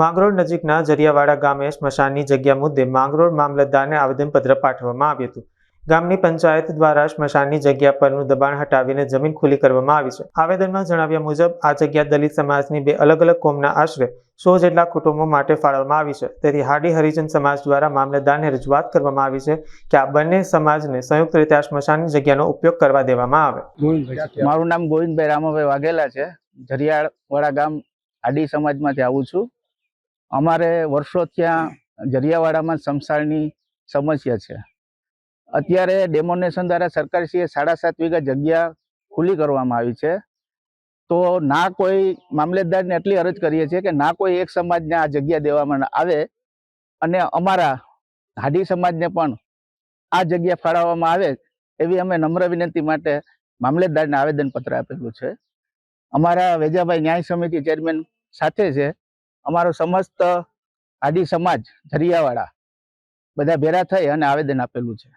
માંગરોળ નજીકના જરિયાવાડા ગામે સ્મશાનની જગ્યા મુદ્દે માંગરોળ મામલતદારને આવેદનપત્ર પાઠવવામાં આવ્યું હતું. ગામની પંચાયત દ્વારા સ્મશાનની જગ્યા પરનું દબાણ હટાવીને જમીન ખુલ્લી કરવામાં આવી છે. આવેદનમાં જણાવ્યા મુજબ, આ જગ્યા દલિત સમાજની બે અલગ અલગ કોમના આશરે સો જેટલા કુટુંબો માટે ફાળવવામાં આવી છે. તેથી હાડી હરિજન સમાજ દ્વારા મામલતદારને રજૂઆત કરવામાં આવી છે કે આ બંને સમાજને સંયુક્ત રીતે આ સ્મશાનની જગ્યાનો ઉપયોગ કરવા દેવામાં આવે. મારું નામ ગોવિંદભાઈ રામાભાઈ વાઘેલા છે. જરિયાવાડા ગામ આડી સમાજમાંથી આવું છું. અમારે વર્ષો ત્યાં જરિયાવાડામાં સમસાળની સમસ્યા છે. અત્યારે ડેમોનેશન દ્વારા સરકારશ્રીએ સાડા સાત વીઘા જગ્યા ખુલ્લી કરવામાં આવી છે. તો ના કોઈ મામલેદારને એટલી અરજ કરીએ છીએ કે ના કોઈ એક સમાજને આ જગ્યા દેવામાં આવે અને અમારા હાડી સમાજને પણ આ જગ્યા ફાળવવામાં આવે એવી અમે નમ્ર વિનંતી માટે મામલતદારને આવેદનપત્ર આપેલું છે. અમારા વેજાભાઈ ન્યાય સમિતિ ચેરમેન સાથે છે. અમારો સમસ્ત આદિ સમાજ ધરિયાવાળા બધા ભેરા થઈ અને આવેદન આપેલું છે.